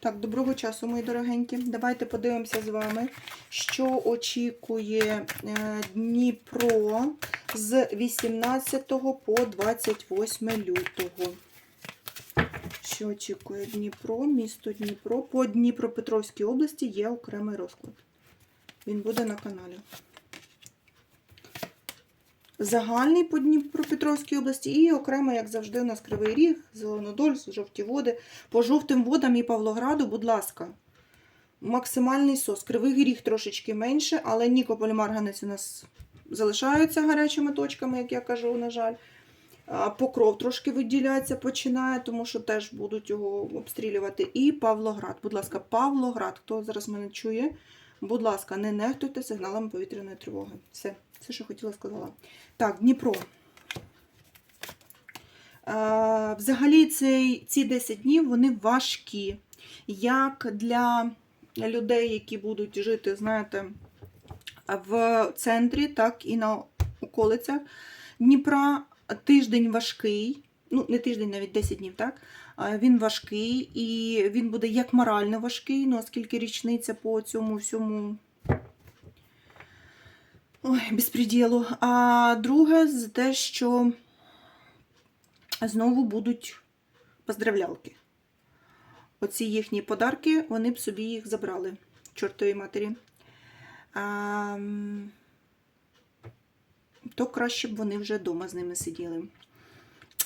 Так, доброго часу, мої дорогенькі. Давайте подивимося з вами, що очікує е, Дніпро з 18 по 28 лютого. Що очікує Дніпро, місто Дніпро. По Дніпропетровській області є окремий розклад. Він буде на каналі. Загальний по Дніпропетровській області і окремо, як завжди, у нас Кривий Ріг, Зеленодольськ, жовті води. По жовтим водам і Павлограду, будь ласка, максимальний сос. Кривий Ріг трошечки менше, але Нікополь Марганець у нас залишаються гарячими точками, як я кажу, на жаль. Покров трошки виділятися починає, тому що теж будуть його обстрілювати. І Павлоград. Будь ласка, Павлоград, хто зараз мене чує, будь ласка, не нехтуйте сигналами повітряної тривоги. Все, все, що хотіла сказала. Так, Дніпро. Е, Взагалі цей, ці 10 днів вони важкі. Як для людей, які будуть жити, знаєте, в центрі, так і на околицях Дніпра. Тиждень важкий, ну не тиждень, навіть 10 днів, так? Він важкий і він буде як морально важкий, ну оскільки річниця по цьому всьому Ой, безпреділу. А друге, за те, що знову будуть поздравлялки. Оці їхні подарки, вони б собі їх забрали, чортовій матері. А, то краще б вони вже вдома з ними сиділи.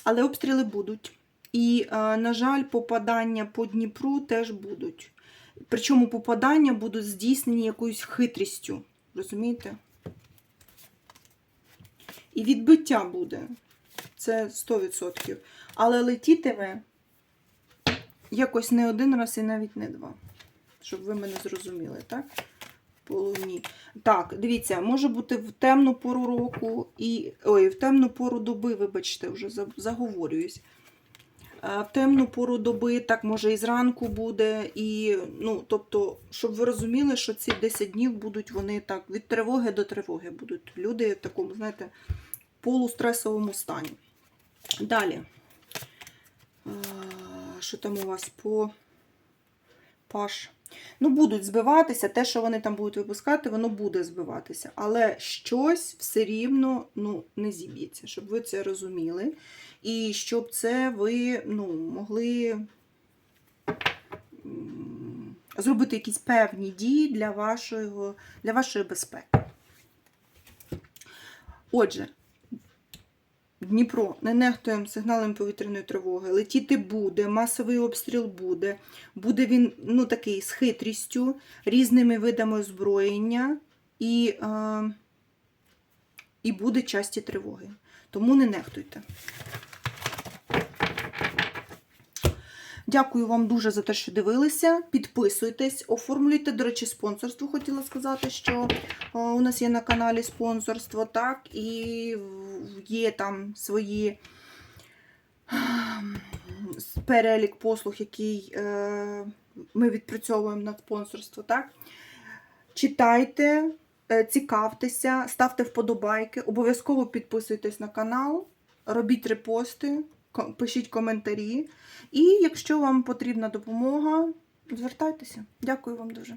Але обстріли будуть. І, на жаль, попадання по Дніпру теж будуть. Причому попадання будуть здійснені якоюсь хитрістю. Розумієте? І відбиття буде. Це 100%. Але летітиме якось не один раз і навіть не два. Щоб ви мене зрозуміли, так? По. Так, дивіться, може бути в темну пору року і. Ой, в темну пору доби, вибачте, вже заговорююсь. В темну пору доби, так може і зранку буде, і, ну, тобто, щоб ви розуміли, що ці 10 днів будуть вони так від тривоги до тривоги будуть люди в такому, знаєте, полустресовому стані. Далі. Що там у вас по паш? Ну, будуть збиватися, те, що вони там будуть випускати, воно буде збиватися. Але щось все рівно ну, не зіб'ється, щоб ви це розуміли. І щоб це ви ну, могли зробити якісь певні дії для, вашого, для вашої безпеки. Отже, Дніпро, не нехтуємо сигналом повітряної тривоги. Летіти буде, масовий обстріл буде. Буде він ну, такий з хитрістю, різними видами озброєння і, е, і буде часті тривоги. Тому не нехтуйте. Дякую вам дуже за те, що дивилися. Підписуйтесь, оформлюйте, до речі, спонсорство. Хотіла сказати, що е, у нас є на каналі спонсорство, так, і є там свої ем, перелік послуг, який е, ми відпрацьовуємо на спонсорство, так. Читайте, е, цікавтеся, ставте вподобайки, обов'язково підписуйтесь на канал, робіть репости, пишіть коментарі. І якщо вам потрібна допомога, звертайтеся. Дякую вам дуже.